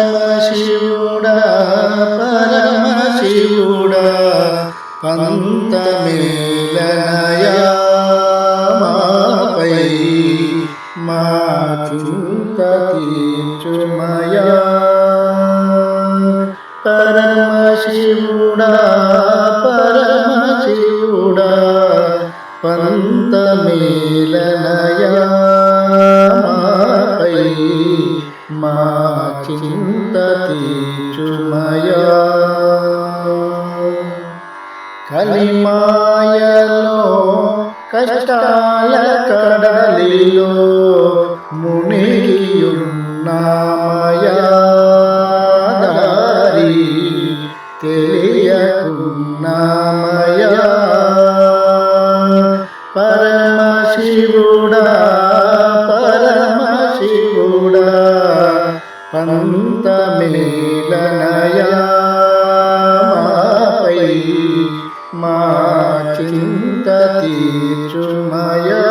పరమశివుడా పరమశివుడా పంతమేలనయా మాపై మా చింత మయా పరమ శివుడా పరమ శివుడా పంత మేలనయా మాపై మా చింత తీర్చుమయా. కలిమా కడలిలో మునిగియున్నామయా దారి తెలియకున్నామయా. పరమశివుడా పరమశివుడా పంతమేలనయా మాపై మా చింత తీర్చుమయా.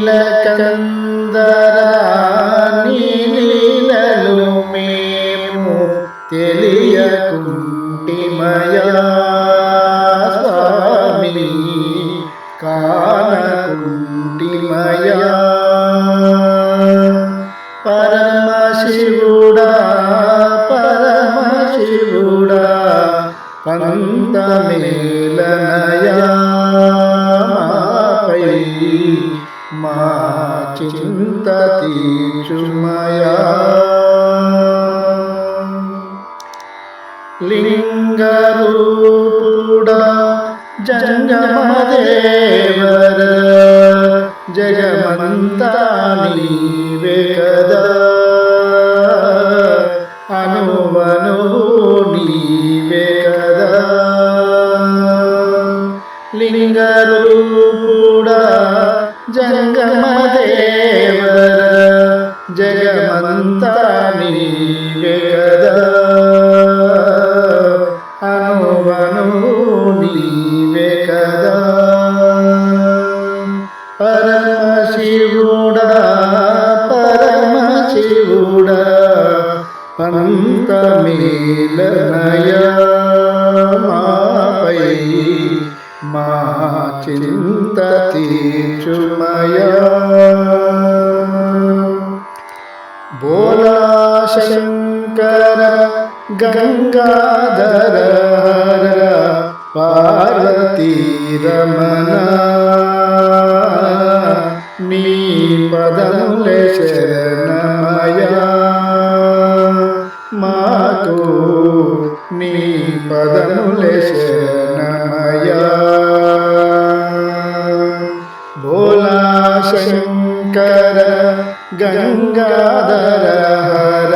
నీలకందరా నీలీలలు మేము తెలియకుంటిమయా స్వామి కానకుంటిమయా పరమశివుడా పరమశివుడా పంతమేలనయా మా చింత తీర్చుమయా లింగరూపుడా జంగమదేవర జగమంతా నీవే కదా అనువను నీవే కదా లింగరూపుడా జంగమదేవర జగమంతా నీవే కదా అనువను నీవే కదా పరమశివుడా పరమశివుడా పంతమేలనయా మాపై మా മഹാചിന്തീക്ഷുമയാ ഭോലാശങ്കര ഗംഗാധര ഹര പാർവതീരമന നീ പദമുലേ ശരണമയാ. నీ పదములే శరణమయా భోలా శంకర గంగాధర హర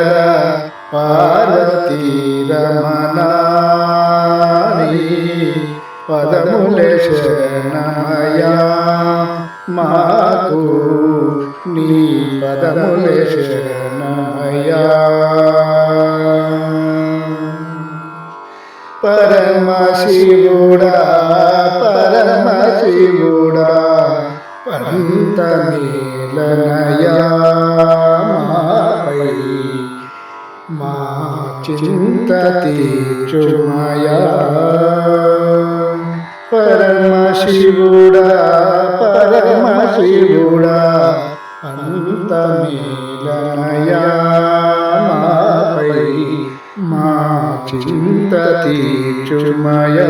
పార్వతీ రమణాని పదములే శరణమయా మాకు నీ పదములే శరణమయా పరమశివుడా పంతమేలనయా మాపై మా చింత తీర్చుమయా పరమశివుడా పరమశివుడా అంతమేలనయా మాపై మా చింత తీర్చుమయా